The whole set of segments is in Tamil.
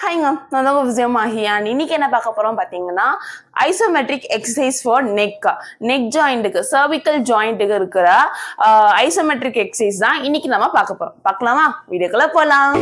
ஹாய்ங்க நான் தான் விஜயம் மாஹியான் இன்னைக்கு என்ன பார்க்க போறோம் பார்த்தீங்கன்னா isometric exercise for neck neck ஜாயிண்ட்டுக்கு cervical ஜாயிண்ட்டுக்கு இருக்கிற ஐசோமெட்ரிக் எக்ஸசைஸ் தான் இன்னைக்கு நம்ம பார்க்க போறோம். பார்க்கலாமா? வீடியோக்குள்ள போகலாம்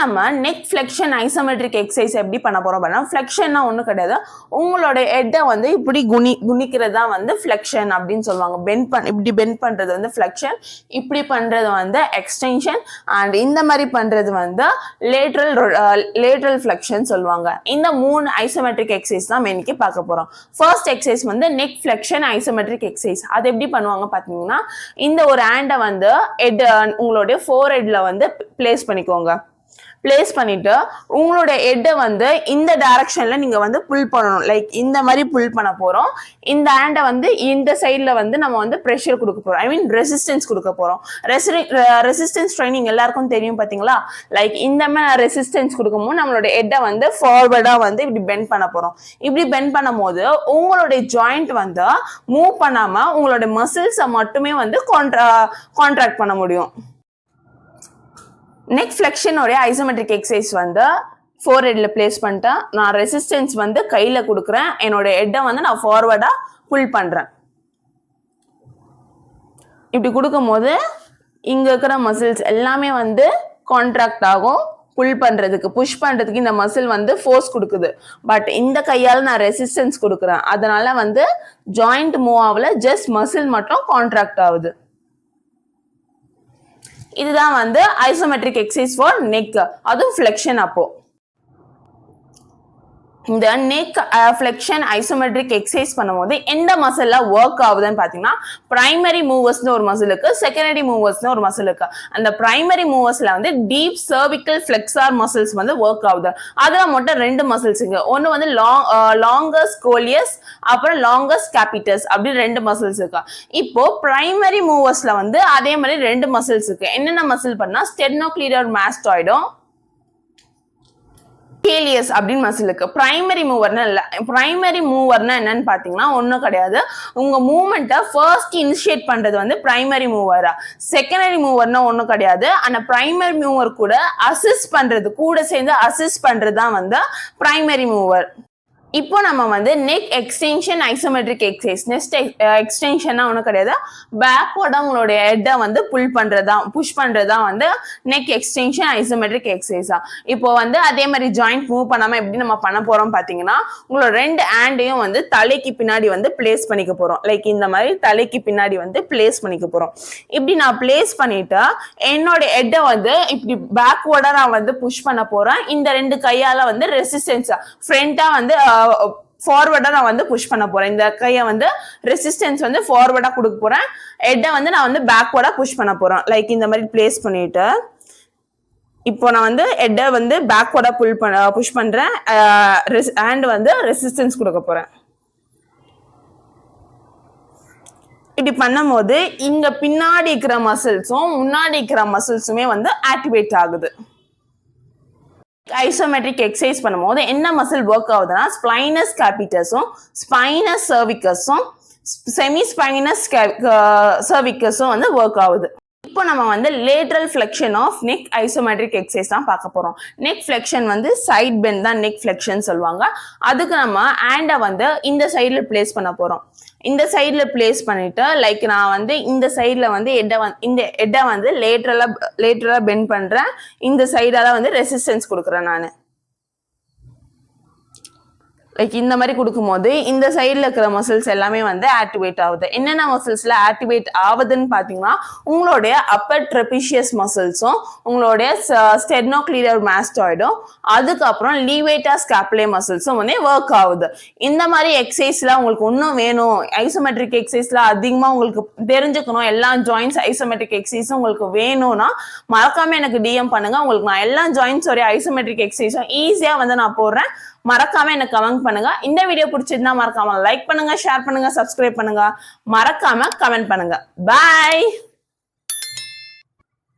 நம்ம நெக் ஃப்ளெக்ஷன் ஐசோமெட்ரிக் எக்ஸசைஸ் எப்படி பண்ண போறோம் அப்படின்னா ஃப்ளெக்ஷன்னா ஒன்றும் கிடையாது. உங்களோட ஹெட்டை வந்து இப்படி குனி குனிக்கிறது தான் வந்து ஃப்ளெக்ஷன் அப்படின்னு சொல்லுவாங்க. பெண்ட் பண் இப்படி பெண்ட் பண்றது வந்து ஃப்ளெக்ஷன் இப்படி பண்றது வந்து எக்ஸ்டென்ஷன் அண்ட் இந்த மாதிரி பண்றது வந்து லேட்ரல் லேட்ரல் ஃப்ளெக்ஷன் சொல்லுவாங்க. இந்த மூணு ஐசோமெட்ரிக் எக்ஸசைஸ் தான் இன்னைக்கு பார்க்க போறோம். ஃபர்ஸ்ட் எக்ஸசைஸ் வந்து நெக் ஃப்ளெக்ஷன் ஐசோமெட்ரிக் எக்ஸசைஸ் அது எப்படி பண்ணுவாங்க பார்த்தீங்கன்னா இந்த ஒரு ஹேண்டை வந்து ஹெட் உங்களுடைய ஃபோர் ஹெட்ல வந்து பிளேஸ் பண்ணிக்கோங்க. பிளேஸ் பண்ணிட்டு உங்களோட ஹெட்டை வந்து இந்த டைரக்ஷன்ல நீங்க வந்து புல் பண்ணணும். லைக் இந்த மாதிரி புல் பண்ண போறோம். இந்த ஹேண்டை வந்து இந்த சைட்ல வந்து நம்ம வந்து ப்ரெஷர் கொடுக்க போறோம். ஐ மீன் ரெசிஸ்டன்ஸ் கொடுக்க போறோம். ரெசிஸ்டன்ஸ் ட்ரைனிங் எல்லாருக்கும் தெரியும் பாத்தீங்களா? லைக் இந்த மாதிரி ரெசிஸ்டன்ஸ் கொடுக்கும்போது நம்மளோட ஹெட்டை வந்து ஃபார்வர்டா வந்து இப்படி பெண்ட் பண்ண போறோம். இப்படி பெண்ட் பண்ணும்போது உங்களுடைய ஜாயிண்ட் வந்து மூவ் பண்ணாம உங்களோட மசில்ஸை மட்டுமே வந்து கான்ட்ரா கான்ட்ராக்ட் பண்ண முடியும். நெக் ஃப்ளெக்ஷனுடைய ஐசோமெட்ரிக் எக்ஸசைஸ் வந்து ஃபோர் ஹெட்ல பிளேஸ் பண்ணிட்டேன் நான் ரெசிஸ்டன்ஸ் வந்து கையில் கொடுக்குறேன். என்னோட ஹெட்டை வந்து நான் ஃபார்வர்டாக புல் பண்ணுறேன் இப்படி கொடுக்கும்போது இங்கே இருக்கிற மசில்ஸ் எல்லாமே வந்து கான்ட்ராக்ட் ஆகும். புல் பண்ணுறதுக்கு புஷ் பண்ணுறதுக்கு இந்த மசில் வந்து ஃபோர்ஸ் கொடுக்குது. பட் இந்த கையால் நான் ரெசிஸ்டன்ஸ் கொடுக்குறேன். அதனால வந்து ஜாயிண்ட் மூவ் ஆகல ஜஸ்ட் மசில் மட்டும் கான்ட்ராக்ட் ஆகுது. இதுதான் வந்து ஐசோமெட்ரிக் எக்ஸசைஸ் ஃபார் நெக் அதுவும் ஃப்ளெக்ஷன் அப்போ. இந்த நெக் ஃப்ளெக்ஷன் ஐசோமெட்ரிக் எக்ஸசைஸ் பண்ணும்போது எந்த மசில்ல ஒர்க் ஆகுதுன்னு பார்த்தீங்கன்னா பிரைமரி மூவர்ஸ்னு ஒரு மசில் இருக்கு செகண்டரி மூவர்ஸ்னு ஒரு மசில் இருக்கு. அந்த பிரைமரி மூவர்ஸ்ல வந்து டீப் சர்விக்கல் ஃப்ளெக்ஸார் மசில்ஸ் வந்து ஒர்க் ஆகுது. அதுல மட்டும் ரெண்டு மசில்ஸ் இருக்கு. ஒன்று வந்து லாங் லாங்கஸ் கோலியஸ் அப்புறம் லாங்கஸ் கேபிட்டஸ் அப்படி ரெண்டு மசில்ஸ் இருக்கு. இப்போ பிரைமரி மூவர்ஸ்ல வந்து அதே மாதிரி ரெண்டு மசில்ஸ் இருக்கு. என்னென்ன மசில் பண்ணா ஸ்டெர்னோக்ளீடர் மாஸ்டாய்டும் கேலியஸ் அப்படின்னு மசில் இருக்கு. பிரைமரி மூவர்னா இல்லை பிரைமரி மூவர்னா என்னன்னு பார்த்தீங்கன்னா ஒன்றும் கிடையாது. உங்கள் மூமெண்ட்டை ஃபர்ஸ்ட் இனிஷியேட் பண்ணுறது வந்து பிரைமரி மூவரா செகண்டரி மூவர்னா ஒன்றும் கிடையாது. அந்த பிரைமரி மூவர் கூட அசிஸ்ட் பண்ணுறது கூட சேர்ந்து அசிஸ்ட் பண்ணுறது தான் வந்து பிரைமரி மூவர் இப்போ நம்ம வந்து neck extension isometric exercise next எக்ஸ்டென்ஷனா ஒன்றும் கிடையாது. பேக்வர்டாக உங்களுடைய ஹெட்டை வந்து புல் பண்ணுறதா புஷ் பண்ணுறதா வந்து நெக் எக்ஸ்டென்ஷன் ஐசோமெட்ரிக் எக்ஸசைஸா இப்போ வந்து அதே மாதிரி ஜாயிண்ட் மூவ் பண்ணாமல் எப்படி நம்ம பண்ண போகிறோம் பார்த்தீங்கன்னா உங்களோட ரெண்டு ஹேண்டையும் வந்து தலைக்கு பின்னாடி வந்து பிளேஸ் பண்ணிக்க போகிறோம் லைக் இந்த மாதிரி தலைக்கு பின்னாடி வந்து பிளேஸ் பண்ணிக்க போகிறோம் இப்படி நான் பிளேஸ் பண்ணிட்டு என்னோட ஹெட்டை வந்து இப்படி பேக்வர்டாக நான் வந்து புஷ் பண்ண போகிறேன் இந்த ரெண்டு கையால் வந்து ரெசிஸ்டன்ஸா ஃப்ரண்ட்டாக வந்து ஃபார்வர்டாக நான் வந்து புஷ் பண்ண போகிறேன் இந்த கையை வந்து ரெசிஸ்டன்ஸ் வந்து ஃபார்வர்டாக கொடுக்க போகிறேன் ஹெட்டை வந்து நான் வந்து பேக்வர்டாக புஷ் பண்ண போகிறேன் லைக் இந்த மாதிரி பிளேஸ் பண்ணிட்டு. இப்போ நான் வந்து ஹெட்டை வந்து பேக்வர்டாக புல் பண்ண புஷ் பண்ணுறேன் ஹேண்ட் வந்து ரெசிஸ்டன்ஸ் கொடுக்க போகிறேன் இப்படி பண்ணும்போது இங்க பின்னாடி இருக்கிற மசில்ஸும் முன்னாடி இருக்கிற மசில்ஸுமே வந்து ஆக்டிவேட் ஆகுது. ஐசோமெட்ரிக் எக்ஸசைஸ் பண்ணும்போது என்ன மசில் ஒர்க் ஆகுதுன்னா ஸ்பைனஸ் கேபிட்டஸும் ஸ்பைனஸ் சர்விக்கஸும் செமி ஸ்பைனஸ் சர்விக்கஸும் வந்து ஒர்க் ஆகுது. இப்போ நம்ம வந்து lateral flexion of neck isometric exercise தான் பார்க்க போகிறோம் நெக் ஃப்ளெக்ஷன் வந்து சைட் பெண்ட் தான் நெக் ஃப்ளெக்ஷன் சொல்லுவாங்க. அதுக்கு நம்ம ஹேண்டை வந்து இந்த சைடில் பிளேஸ் பண்ண போகிறோம் இந்த சைடில் பிளேஸ் பண்ணிட்டு லைக் நான் வந்து இந்த சைடில் வந்து எட்டை வந்து இந்த எட்டை வந்து லேட்ரலாக லேட்ரலாக பெண்ட் பண்ணுறேன் இந்த சைடால் வந்து ரெசிஸ்டன்ஸ் கொடுக்குறேன் நான். லைக் இந்த மாதிரி கொடுக்கும்போது இந்த சைடில் இருக்கிற மசில்ஸ் எல்லாமே வந்து ஆக்டிவேட் ஆகுது. என்னென்ன மசில்ஸில் ஆக்டிவேட் ஆகுதுன்னு பார்த்தீங்கன்னா உங்களுடைய அப்பர் ட்ரெபிஷியஸ் மசில்ஸும் உங்களுடைய ஸ்டெர்னோக்ளீடர் மாஸ்டாய்டும் அதுக்கப்புறம் லீவேட்டா ஸ்காப்லே மசில்ஸும் வந்து ஒர்க் ஆகுது. இந்த மாதிரி எக்ஸசைஸ்லாம் உங்களுக்கு இன்னும் வேணும். ஐசோமெட்ரிக் எக்ஸசைஸ்லாம் அதிகமாக உங்களுக்கு தெரிஞ்சுக்கணும். எல்லா ஜாயின்ஸ் ஐசோமெட்ரிக் எக்ஸசைஸும் உங்களுக்கு வேணும்னா மறக்காமல் எனக்கு டிஎம் பண்ணுங்கள் உங்களுக்கு நான் எல்லா ஜாயின்ஸோடைய ஐசோமெட்ரிக் எக்ஸசைஸும் ஈஸியாக வந்து நான் போடுறேன். மறக்காம எனக்கு கமெண்ட் பண்ணுங்க. இந்த வீடியோ பிடிச்சிருந்தா மறக்காம லைக் பண்ணுங்க ஷேர் பண்ணுங்க சப்ஸ்கிரைப் பண்ணுங்க. மறக்காம கமெண்ட் பண்ணுங்க. பாய்